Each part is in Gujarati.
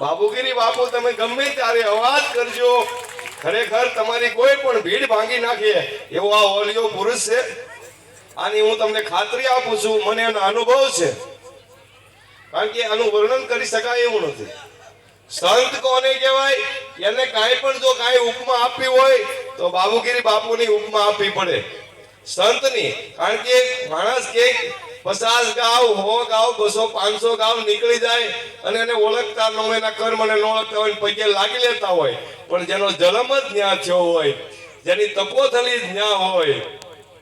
બાબુગીરી બાપુ, તમે ગમે ત્યારે અવાજ કરજો. ખરેખર તમારી કોઈ પણ ભીડ ભાંગી નાખે એવો આ ઓલિયો પુરુષ છે. આની હું તમને ખાતરી આપું છું, મને એનો અનુભવ છે. કારણ કે આનું વર્ણન કરી શકાય એવું નથી. સંત કોને કહેવાય? એને કાંઈ પણ જો કાંઈ ઉપમા આપવી હોય, તો બાબુગીરી બાપુની ઉપમા આપવી પડે. સંતની, કારણ કે માણસ કે પચાસ ગાવ સો ગાવ, બસો પાંચસો ગાવ નીકળી જાય અને એને ઓળખતા ન હોય, એના કર્મ ને ઓળખતા હોય પગે લાગી લેતા હોય. પણ જેનો જન્મ જ ત્યાં થયો હોય, જેની તપોથલી જ હોય,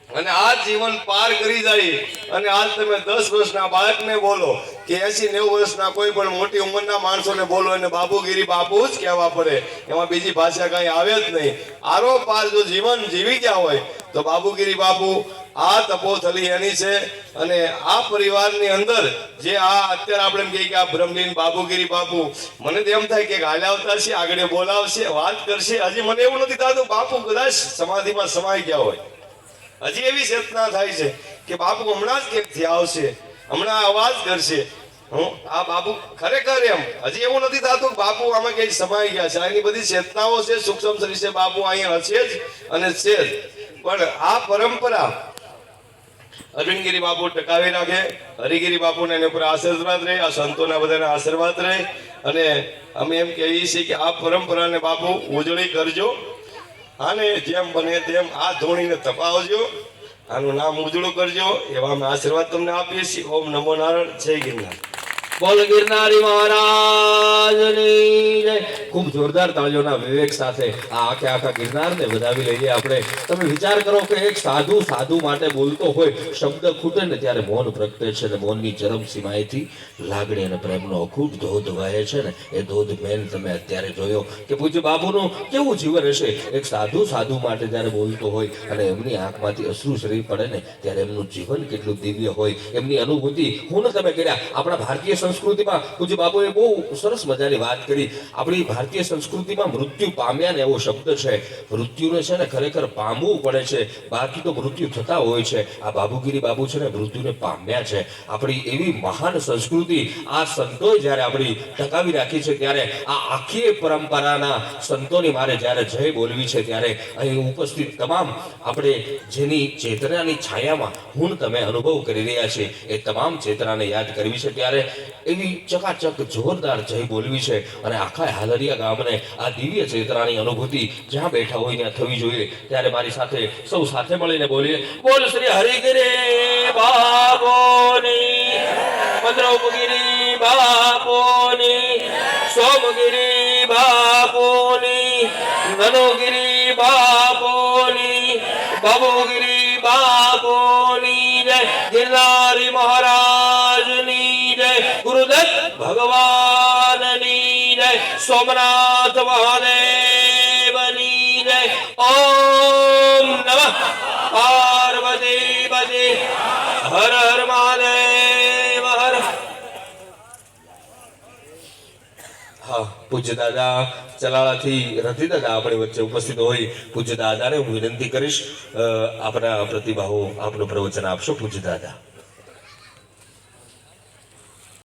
અને આ જીવન પાર કરી જાય. અને આજ તમે દસ વર્ષના બાળકને બોલો કે એસી નેવું વર્ષના કોઈ પણ મોટી ઉંમરના માણસોને બોલો અને બાબુગીરી બાપુ જ કહેવા પડે. એમાં બીજી ભાષા કઈ આવે જ નહીં. આરો પાર જો જીવન જીવી ગયા હોય, તો બાબુગીરી બાપુ આ તપોથલી એની છે અને આ પરિવારની અંદર જે આ અત્યારે આપણે એમ કહીએ કે આ બ્રહ્મલીન બાબુગીરી બાપુ, મને તો એમ થાય કે હાલાવતા છે આગળ બોલાવશે, વાત કરશે. હજી મને એવું નથી થતું, બાપુ કદાચ સમાધિમાં સમાઈ ગયા હોય. હજી એવી ચેતના થાય છે કે બાપુ હમણાં જ ક્યાંકથી આવશે, હમણાં અવાજ કરશે. હું, આ બાપુ ખરેખર એમ, હજી એવું નથી થતું બાપુ આમાં ક્યાંય સમાઈ ગયા છે. એની બધી ચેતનાઓ છે, સૂક્ષ્મ શરીર છે, બાપુ અહીંયા હશે જ અને છે જ. પણ આ પરંપરા અરવિંદગીરી બાપુ ટકાવી રાખે, હરિગીરી બાપુને એની ઉપર આશીર્વાદ રહે, આ સંતોના બધાના આશીર્વાદ રહે. અને અમે એમ કહીએ છીએ કે આ પરંપરાને બાપુ ઉજળી કરજો. આને જેમ બને તેમ આ ધોણીને તપાવજો. આનું નામ ઉજળું કરજો. એવા અમે આશીર્વાદ તમને આપીએ છીએ. ઓમ નમો નારાયણ. જય ગિરનાર. બોલ ગિરનારી મહારાજ જોરદાર તાળીઓના વિવેક સાથે આ આખે આખા ગિરનારને વધાવી લઈએ આપણે. તમે વિચાર કરો કે એક સાધુ સાધુ માટે બોલતો હોય, શબ્દ ખૂટે ને ત્યારે મૌન પ્રગટે છે ને મૌનની ચરમ સીમાએથી લાગણી અને પ્રેમનો અખૂટ ધોધ વહે છે ને. એ ધોધ મેન તમે અત્યારે જોયો કે પૂજ્ય બાપુનું કેવું જીવન હશે? એક સાધુ સાધુ માટે જ્યારે બોલતો હોય અને એમની આંખમાંથી અશ્રુ શરીર પડે ને, ત્યારે એમનું જીવન કેટલું દિવ્ય હોય, એમની અનુભૂતિ. હું તમે કર્યા. આપણા ભારતીય સંસ્કૃતિમાં પૂજ્ય બાપુએ બહુ સરસ મજાની વાત કરી. આપણી ભારતીય સંસ્કૃતિમાં મૃત્યુ પામ્યા ને એવો શબ્દ છે. મૃત્યુને છે ને ખરેખર પામવું પડે છે. બાકી તો મૃત્યુ થતા હોય છે. આ બાબુગીરી બાબુ છે ને મૃત્યુને પામ્યા છે. આપણી એવી મહાન સંસ્કૃતિ આ સંતોએ જ્યારે આપણી ટકાવી રાખી છે ત્યારે આ આખી પરંપરાના સંતોની મારે જ્યારે જય બોલવી છે ત્યારે અહીં ઉપસ્થિત તમામ આપણે જેની ચેતનાની છાયામાં હું તમે અનુભવ કરી રહ્યા છે એ તમામ ચેતનાને યાદ કરવી છે ત્યારે એવી ચકાચક, જોરદાર જય બોલવી છે અને આખા હાલરિયા ગામને આ દિવ્ય ચેતનાની અનુભૂતિ જ્યાં બેઠા હોય ત્યાં થવી જોઈએ. ત્યારે મારી સાથે સૌ સાથે મળીને બોલીએ, બોલ શ્રી હરિગિરી બાપોની મંદ્રપગીરી બાપોની, સોમગીરી બાપોની, નનોગીરી બાપોની બાબુગીરી બાપોની ગિરનારી મહારાજની સોમનાથ મહાદેવની જય. નમઃ. પાર્વતી હર હર મહાદેવ, હર. હા, પૂજ્ય દાદા, ચલાળાથી રતિ દાદા આપણી વચ્ચે ઉપસ્થિત હોય. પૂજ્ય દાદાને હું વિનંતી કરીશ આપના પ્રતિભાવો આપનું પ્રવચન આપશો, પૂજ્ય દાદા.